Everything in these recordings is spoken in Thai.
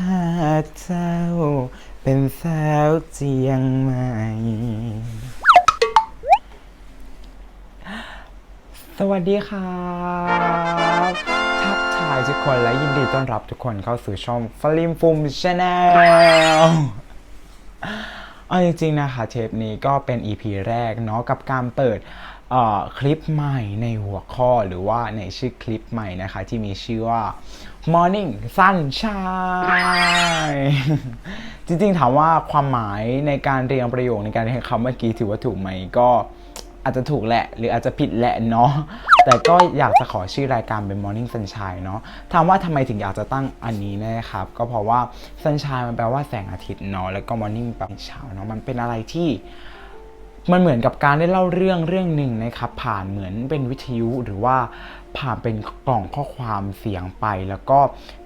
ากเจ้า เป็นสาวเจียงใหม่ สวัสดีครับทักทายทุกคนและยินดีต้อนรับทุกคนเข้าสู่ช่องฟลิมฟุมชาแนลเอาจริงๆนะคะเทปนี้ก็เป็น EP แรกเนาะกับการเปิดคลิปใหม่ในหัวข้อหรือว่าในชื่อคลิปใหม่นะคะ ที่มีชื่อว่า Morning Sunshine จริงๆ ถามว่าความหมายในการเรียงประโยคในการเรียงคำเมื่อกี้ถือว่าถูกไหมก็อาจจะถูกแหละ หรืออาจจะผิดแหละเนาะแต่ก็อยากจะขอชื่อรายการเป็น Morning Sunshine เนาะถามว่าทำไมถึงอยากจะตั้งอันนี้นะครับ ก็เพราะว่า Sunshine มันแปลว่าแสงอาทิตย์เนาะแล้วก็ Morning แปลว่าเช้าเนาะมันเป็นอะไรที่ มันเหมือนกับการได้เล่าเรื่องเรื่องหนึ่งนะครับ ผ่านเหมือนเป็นวิทยุหรือว่าผ่านเป็นกล่องข้อความเสียงไป แล้วก็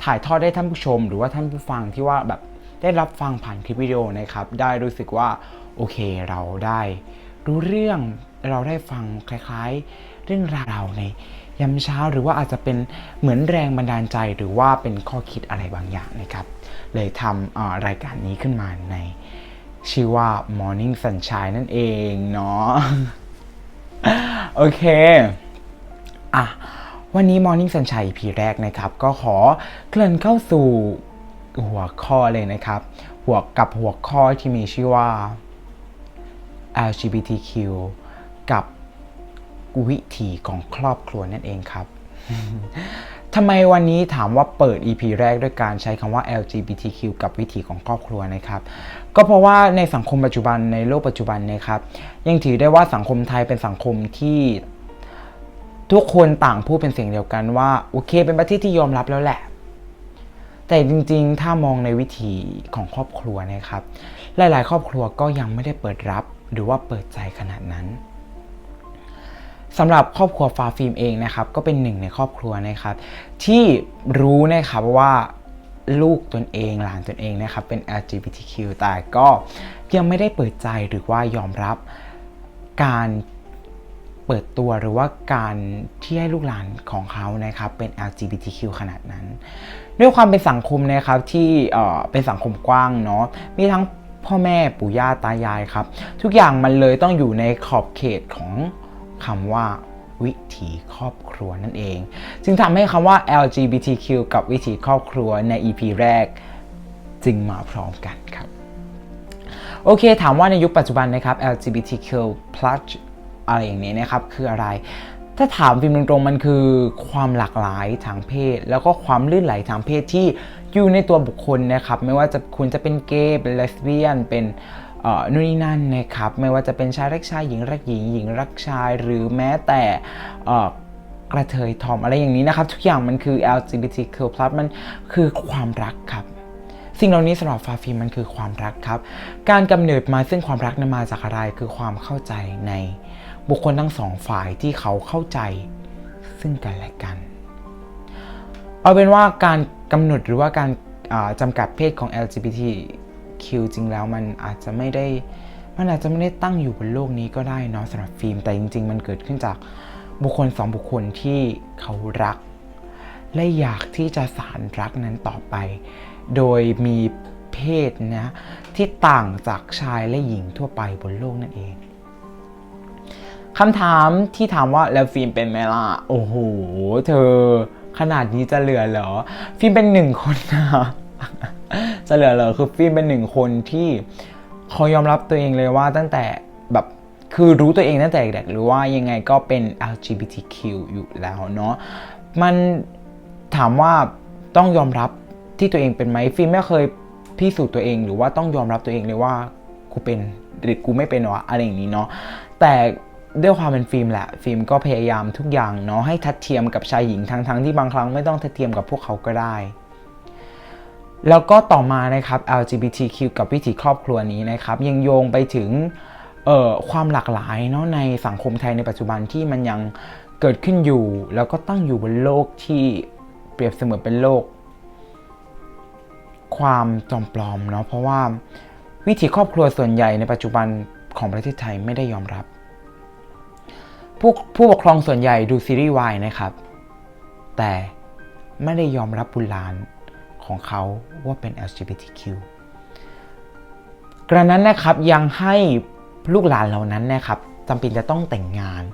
ถ่ายทอดได้ท่านผู้ชม หรือว่าท่านผู้ฟังที่ว่าแบบได้รับฟังผ่านคลิปวิดีโอนะครับ ได้รู้สึกว่าโอเคเราได้รู้เรื่องเราได้ฟังคล้ายๆ เรื่องราวในยามเช้าหรือว่าอาจจะเป็นเหมือนแรงบันดาลใจ หรือว่าเป็นข้อคิดอะไรบางอย่างนะครับ เลยทำรายการนี้ขึ้นมาใน ชื่อว่า Morning Sunshine นั่นเองเนาะโอเคอะวันนี้ Morning Sunshine EP แรกนะครับ ก็ขอเกริ่นเข้าสู่หัวข้อเลยนะครับ หัวกับหัวข้อที่มีชื่อว่า LGBTQ กับวิถีของครอบครัวนั่นเองครับ ทำไมวันนี้ถามว่าเปิด EP แรกด้วยการใช้คำว่า LGBTQ กับวิถีของครอบครัวนะครับ ก็เพราะว่าในสังคมปัจจุบันในโลกปัจจุบันนะครับ ยังถือได้ว่าสังคมไทยเป็นสังคมที่ทุกคนต่างพูดเป็นเสียงเดียวกันว่า โอเค เป็นประเทศที่ยอมรับแล้วแหละ แต่จริงๆ ถ้ามองในวิถีของครอบครัวนะครับ หลายๆ ครอบครัวก็ยังไม่ได้เปิดรับหรือว่าเปิดใจขนาดนั้น สำหรับครอบครัวฟาฟิล์มเองนะครับก็เป็นหนึ่งในครอบครัวนะครับที่รู้นะครับว่าลูกตนเองหลานตนเองนะครับเป็น LGBTQ แต่ก็ยังไม่ได้เปิดใจหรือว่ายอมรับการเปิดตัวหรือว่าการที่ให้ลูกหลานของเขานะครับเป็น LGBTQ ขนาดนั้น ด้วยความเป็นสังคมนะครับที่เอ่อเป็นสังคมกว้างเนาะมีทั้งพ่อแม่ปู่ย่าตายายครับ ทุกอย่างมันเลยต้องอยู่ในขอบเขตของ คำว่าวิถีครอบครัวนั่นเอง จึงทำให้คำว่า LGBTQ กับวิถีครอบครัวใน EP แรกจึงมาพร้อมกันครับ โอเค ถามว่าในยุคปัจจุบันนะครับ LGBTQ+ อะไรอย่างนี้นะครับ คืออะไร ถ้าถามฟิล์มตรงๆ มันคือความหลากหลายทางเพศ แล้วก็ความลื่นไหลทางเพศที่อยู่ในตัวบุคคลนะครับ ไม่ว่าจะคุณจะเป็นเกย์เป็นเลสเบี้ยนเป็น นู่นนี่นั่นนะครับไม่ว่าจะเป็นชายรักชายหญิงรักหญิงหญิงรักชาย หรือแม้แต่กระเทยทอมอะไรอย่างนี้นะครับ ทุกอย่างมันคือ LGBTQ+ มันคือความรักครับ สิ่งเหล่านี้สำหรับฟาฟิมันคือความรักครับ การกำเนิดมาซึ่งความรักนั้นมาจากอะไรคือความเข้าใจในบุคคลทั้งสองฝ่ายที่เขาเข้าใจซึ่งกันและกัน เอาเป็นว่าการกำหนดหรือว่าการอ่าจำกัดเพศของ LGBT LGBTQ จริงแล้วมันอาจจะไม่ได้มันอาจจะไม่ได้ตั้งอยู่บนโลกนี้ก็ได้เนาะสำหรับฟิล์มแต่จริง ๆ มันเกิดขึ้นจากบุคคลสองบุคคลที่เขารัก และอยากที่จะสารรักนั้นต่อไป โดยมีเพศนะที่ต่างจากชายและหญิงทั่วไปบนโลกนั่นเองคำถามที่ถามว่าแล้วฟิล์มเป็นไหมล่ะโอ้โห เธอ ขนาดนี้จะเหลือเหรอ ฟิล์มเป็นหนึ่งคนนะ จะเหลือเหรอคือฟิล์มเป็นหนึ่งคนที่เขายอมรับตัวเองเลยว่าตั้งแต่แบบคือรู้ตัวเองตั้งแต่เด็กหรือว่ายังไงก็เป็น LGBTQ อยู่แล้วเนาะมันถามว่าต้องยอมรับที่ตัวเองเป็นไหมฟิล์มไม่เคยพิสูจน์ตัวเองหรือว่าต้องยอมรับตัวเองเลยว่ากูเป็นหรือกูไม่เป็นวะอะไรอย่างนี้เนาะแต่ด้วยความเป็นฟิล์มแหละฟิล์มก็พยายามทุกอย่างเนาะให้ทัดเทียมกับชายหญิงทั้งๆที่บางครั้งไม่ต้องทัดเทียมกับพวกเขาก็ได้ แล้วก็ต่อมานะครับ LGBTQ กับวิถีครอบครัวนี้นะครับยังโยงไปถึงความหลากหลายเนาะในสังคมไทยในปัจจุบันที่มันยังเกิดขึ้นอยู่ แล้วก็ตั้งอยู่บนโลกที่เปรียบเสมือนเป็นโลก ความจอมปลอมเนาะเพราะว่าวิถีครอบครัวส่วนใหญ่ในปัจจุบันของประเทศไทยไม่ได้ยอมรับ ผู้ผู้ปกครองส่วนใหญ่ดูซีรีส์วายนะครับ แต่ไม่ได้ยอมรับบุตรหลาน ของเขาว่าเป็น LGBTQ กระนั้นนะครับยังให้ลูกหลานเหล่านั้นนะครับจำเป็นจะต้องแต่งงาน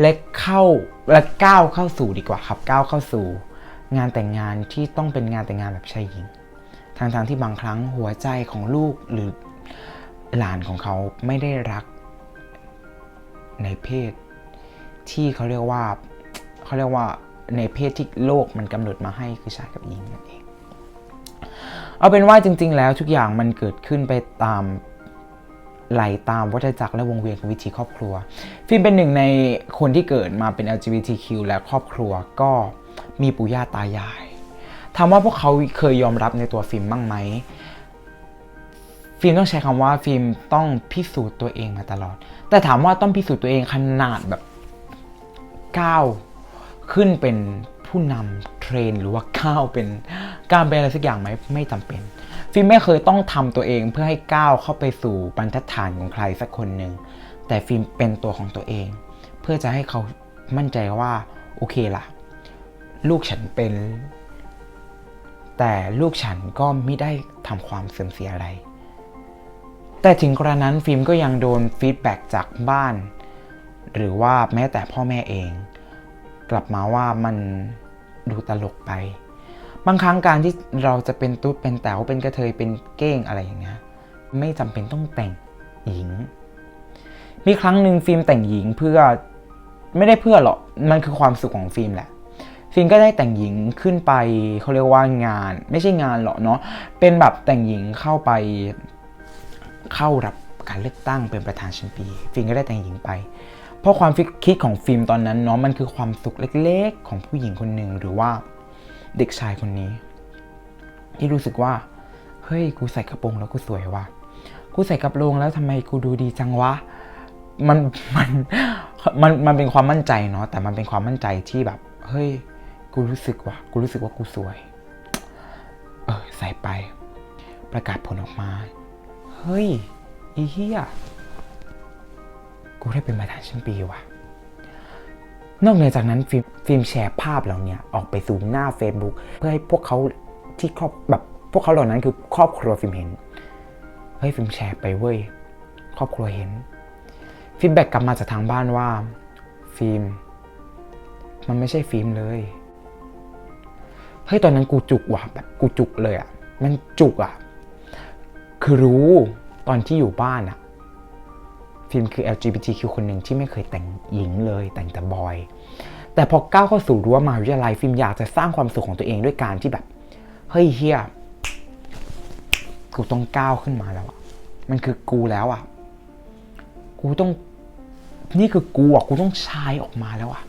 และเข้าและก้าวเข้าสู่ดีกว่าครับก้าวเข้าสู่ งานแต่งงานที่ต้องเป็นงานแต่งงานแบบชายหญิงทางทางที่บางครั้งหัวใจของลูกหรือหลานของเขาไม่ได้รักในเพศ ที่เขาเรียกว่าเขาเรียกว่าในเพศที่โลกมันกำหนดมาให้คือชายกับหญิงนั่นเอง เอาเป็นว่าจริง ๆ แล้วทุกอย่างมันเกิดขึ้นไปตามไหลตามวัฏจักรและวงเวียนของวิถีครอบครัว ฟิล์มเป็นหนึ่งในคนที่เกิดมาเป็น LGBTQ และครอบครัวก็มีปู่ย่าตายายถามว่าพวกเขาเคยยอมรับในตัวฟิล์มบ้างไหม ฟิล์มต้องใช้คำว่าฟิล์มต้องพิสูจน์ตัวเองมาตลอด แต่ถามว่าต้องพิสูจน์ตัวเองขนาดแบบก้าวขึ้นเป็น ผู้นำเทรนหรือว่าก้าวเป็นก้าวเป็นอะไรสักอย่างไหมไม่จำเป็น ฟิล์มไม่เคยต้องทำตัวเองเพื่อให้ก้าวเข้าไปสู่บรรทัดฐานของใครสักคนหนึ่งแต่ฟิล์มเป็นตัวของตัวเอง เพื่อจะให้เขามั่นใจว่าโอเคล่ะ ลูกฉันเป็น แต่ลูกฉันก็ไม่ได้ทำความเสื่อมเสียอะไร แต่ถึงกระนั้นฟิล์มก็ยังโดนฟีดแบ็กจากบ้าน หรือว่าแม้แต่พ่อแม่เอง กลับมาว่ามัน ดูตลกไป บางครั้งการที่เราจะเป็นตุ๊ดเป็นแต๋วเป็นกระเทยเป็นเก้งอะไรอย่างเงี้ยไม่จำเป็นต้องแต่งหญิง มีครั้งหนึ่งฟิล์มแต่งหญิงเพื่อไม่ได้เพื่อหรอกมันคือความสุขของฟิล์มแหละฟิล์มก็ได้แต่งหญิงขึ้นไปเขาเรียกว่างาน ไม่ใช่งานหรอกเนาะเป็นแบบแต่งหญิงเข้าไปเข้ารับการเลือกตั้งเป็นประธานชั้นปี ฟิล์มก็ได้แต่งหญิงไป เพราะความคิดของฟิล์มตอนนั้นเนาะมันคือความสุขเล็กๆ ของผู้หญิงคนหนึ่งหรือว่าเด็กชายคนนี้ ที่รู้สึกว่า เฮ้ย กูใส่กระโปรงแล้วกูสวยว่ะกูใส่กระโปรงแล้วทำไมกูดูดีจังวะมันมันมันมันเป็นความมั่นใจเนาะแต่มันเป็นความมั่นใจที่แบบ เฮ้ย กูรู้สึกว่ากูรู้สึกว่ากูสวย เออใส่ไป ประกาศผลออกมา เฮ้ยอีเหี้ย กูได้เป็นประธานชั้นปีว่ะ นอกเหนือจากนั้นฟิล์มฟิล์มแชร์ภาพเหล่าเนี้ยออกไปสู่หน้า Facebook เพื่อให้พวกเขาที่ครอบแบบพวกเขาเหล่านั้นคือครอบครัวฟิล์มเห็น เฮ้ยฟิล์มแชร์ไปเว้ย ครอบครัวเห็นฟีดแบ็กกลับมาจากทางบ้านว่า ฟิล์มมันไม่ใช่ฟิล์มเลย เฮ้ยตอนนั้นกูจุกว่ะแบบกูจุกเลยอะ มันจุกอะ คือรู้ตอนที่อยู่บ้านอะ ฟิล์มคือ LGBTQ คนหนึ่งที่ไม่เคยแต่งหญิงเลย แต่งแต่บอย แต่พอก้าวเข้าสู่รั้วมหาวิทยาลัยฟิล์มอยากจะสร้างความสุขของตัวเองด้วยการที่แบบ เฮ้ยเฮียกูต้องก้าวขึ้นมาแล้วอะมันคือกูแล้วอะกูต้อง นี่คือกูอะกูต้องชายออกมาแล้วอะ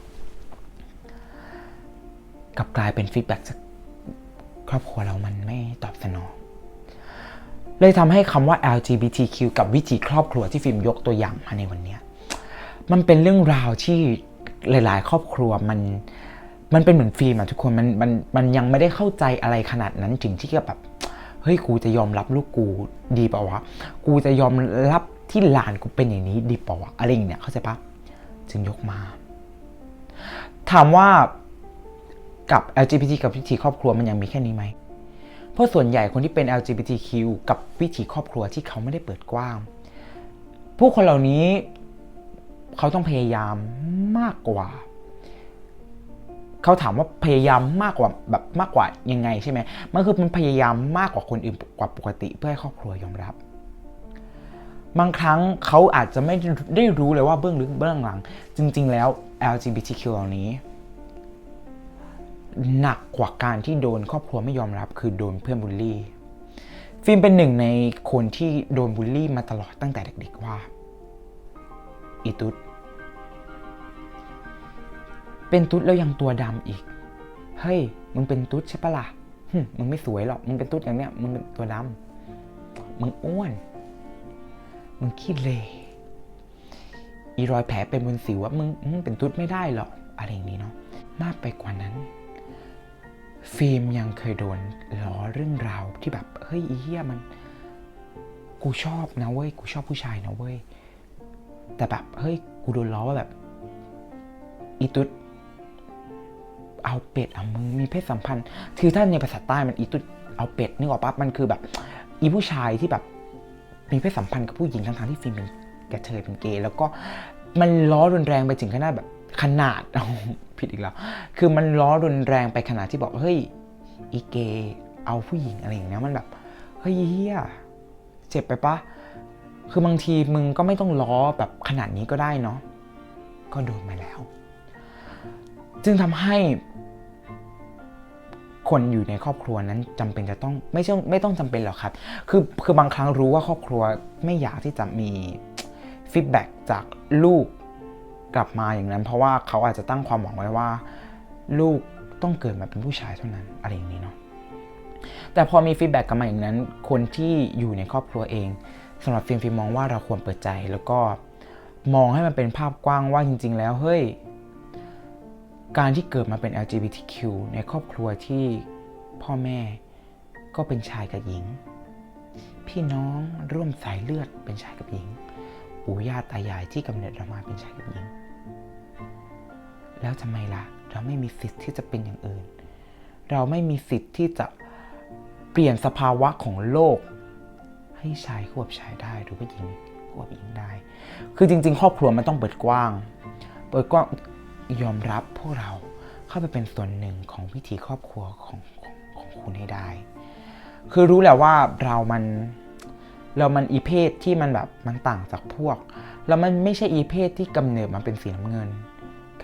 กลับกลายเป็นฟีดแบ็กจากครอบครัวเรามันไม่ตอบสนอง เลยทำให้คำว่า LGBTQ กับวิถีครอบครัวที่ฟิล์มยกตัวอย่างมาในวันนี้มันเป็นเรื่องราวที่หลาย ๆ ครอบครัวมันมันเป็นเหมือนฟิล์มอะทุกคนมันมันมันยังไม่ได้เข้าใจอะไรขนาดนั้นถึงที่จะแบบเฮ้ยกูจะยอมรับลูกกูดีปล่าวะกูจะยอมรับที่หลานกูเป็นอย่างนี้ดีปล่าวะอะไรอย่างเนี้ยเข้าใจปะจึงยกมา ถามว่ากับ LGBT กับวิถีครอบครัวมันยังมีแค่นี้ไหม เพราะส่วนใหญ่คนที่เป็น LGBTQ กับวิถีครอบครัวที่เขาไม่ได้เปิดกว้าง ผู้คนเหล่านี้เขาต้องพยายามมากกว่า เขาถามว่าพยายามมากกว่าแบบมากกว่ายังไงใช่ไหมมันคือมันพยายามมากกว่าคนอื่นกว่าปกติเพื่อให้ครอบครัวยอมรับบางครั้งเขาอาจจะไม่ได้รู้เลยว่าเบื้องลึกเบื้องหลัง จริง ๆ แล้ว LGBTQ เหล่านี้ หนักกว่าการที่โดนครอบครัวไม่ยอมรับ คือโดนเพื่อนบูลลี่ ฟิล์มเป็นหนึ่งในคนที่โดนบูลลี่มาตลอดตั้งแต่เด็ก ๆ ว่าอีตุ๊ดเป็นตุ๊ดแล้วยังตัวดำอีก เฮ้ย มึงเป็นตุ๊ดใช่ปะล่ะมึงไม่สวยหรอก มึงเป็นตุ๊ดอย่างเนี้ย มึงเป็นตัวดำมึงอ้วน มึงขี้เลอีรอยแผลเป็นบนสิวว่ามึงมึงเป็นตุ๊ดไม่ได้หรอก อะไรอย่างนี้เนาะ มากไปกว่านั้น ฟิล์มยังเคยโดนล้อเรื่องราวที่แบบเฮ้ยอีเหี้ยมัน กูชอบนะเว้ยกูชอบผู้ชายนะเว้ยแต่แบบเฮ้ยกูโดนล้อว่าแบบอีตุ๊ดเอาเป็ดเอามึงมีเพศสัมพันธ์คือถ้าในภาษาใต้มันอีตุดเอาเป็ดนึกออกปะมันคือแบบ อีผู้ชายที่แบบมีเพศสัมพันธ์กับผู้หญิงทั้งๆที่ฟิล์มเป็นกระเทยเป็นเกย์แล้วก็มันล้อรุนแรงไปถึงขนาดแบบ ขนาดผิดอีกแล้ว คือมันล้อรุนแรงไปขนาดที่บอกเฮ้ยอีเกเอาผู้หญิงอะไรอย่างเงี้ยมันแบบเฮ้ยเฮียเจ็บไปปะคือบางทีมึงก็ไม่ต้องล้อแบบขนาดนี้ก็ได้เนาะก็โดนมาแล้ว จึงทำให้ คนอยู่ในครอบครัวนั้นจำเป็นจะต้องไม่ใช่ไม่ต้องจำเป็นหรอกครับ คือคือบางครั้งรู้ว่าครอบครัวไม่อยากที่จะมีฟีดแบ็กจากลูก กลับมาอย่างนั้น เพราะว่าเขาอาจจะตั้งความหวังไว้ว่า ลูกต้องเกิดมาเป็นผู้ชายเท่านั้นอะไรอย่างนี้เนาะแต่พอมีฟีดแบ็กกลับมาอย่างนั้น คนที่อยู่ในครอบครัวเองสำหรับฟิล์มฟิล์มมองว่าเราควรเปิดใจแล้วก็มองให้มันเป็นภาพกว้างว่าจริง ๆ แล้วเฮ้ยการที่เกิดมาเป็น LGBTQ ในครอบครัวที่พ่อแม่ก็เป็นชายกับหญิง พี่น้องร่วมสายเลือดเป็นชายกับหญิง ปู่ย่าตายายที่กำเนิดเรามาเป็นชายกับหญิง แล้วทำไมล่ะ เราไม่มีสิทธิ์ที่จะเป็นอย่างอื่น เราไม่มีสิทธิ์ที่จะเปลี่ยนสภาวะของโลก ให้ชายควบชายได้หรือว่าหญิงควบหญิงได้ คือจริง ๆ ครอบครัวมันต้องเปิดกว้าง เปิดกว้างยอมรับพวกเราเข้าไปเป็นส่วนหนึ่งของวิถีครอบครัวของของของคุณให้ได้ คือรู้แหละว่าเรามันเรามันอีเพศที่มันแบบมันต่างจากพวก แล้วมันไม่ใช่อีเพศที่กำเนิดมาเป็นสีน้ำเงิน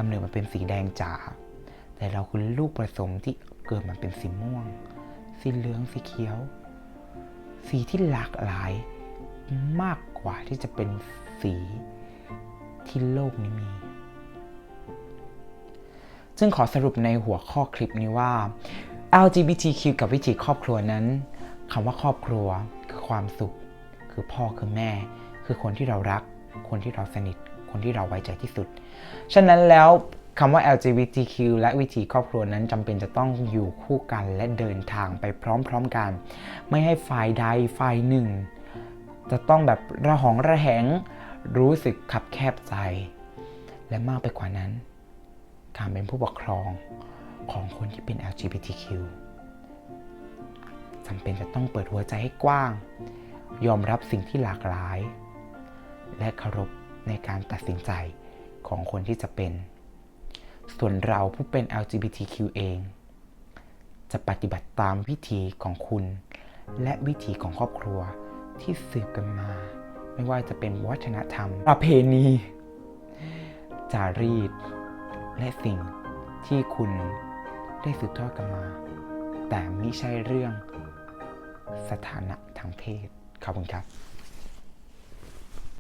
กำเนิดมาเป็นสีแดงจ๋าแต่เราคือลูกผสมที่เกิดมาเป็นสีม่วง สีเหลืองสีเขียว สีที่หลากหลายมากกว่าที่จะเป็นสีที่โลกนี้มีซึ่งขอสรุปในหัวข้อคลิปนี้ว่า LGBTQ กับวิถีครอบครัวนั้นคำว่าครอบครัวคือความสุข คือพ่อคือแม่ คือคนที่เรารัก คนที่เราสนิท คนที่เราไว้ใจที่สุด ฉะนั้นแล้วคำว่า LGBTQ และวิถีครอบครัวนั้นจำเป็นจะต้องอยู่คู่กันและเดินทางไปพร้อมๆกัน ไม่ให้ฝ่ายใดฝ่ายหนึ่ง จะต้องแบบระหองระแหงรู้สึกขับแคบใจ และมากไปกว่านั้น การเป็นผู้ปกครองของคนที่เป็น LGBTQ จำเป็นจะต้องเปิดหัวใจให้กว้าง ยอมรับสิ่งที่หลากหลาย และเคารพ ในการตัดสินใจของคนที่จะเป็น ส่วนเราผู้เป็น LGBTQ เอง จะปฏิบัติตามวิธีของคุณ และวิธีของครอบครัวที่สืบกันมา ไม่ว่าจะเป็นวัฒนธรรม ประเพณี จารีต และสิ่งที่คุณได้สืบทอดกันมา แต่ไม่ใช่เรื่องสถานะทางเพศขอบคุณครับ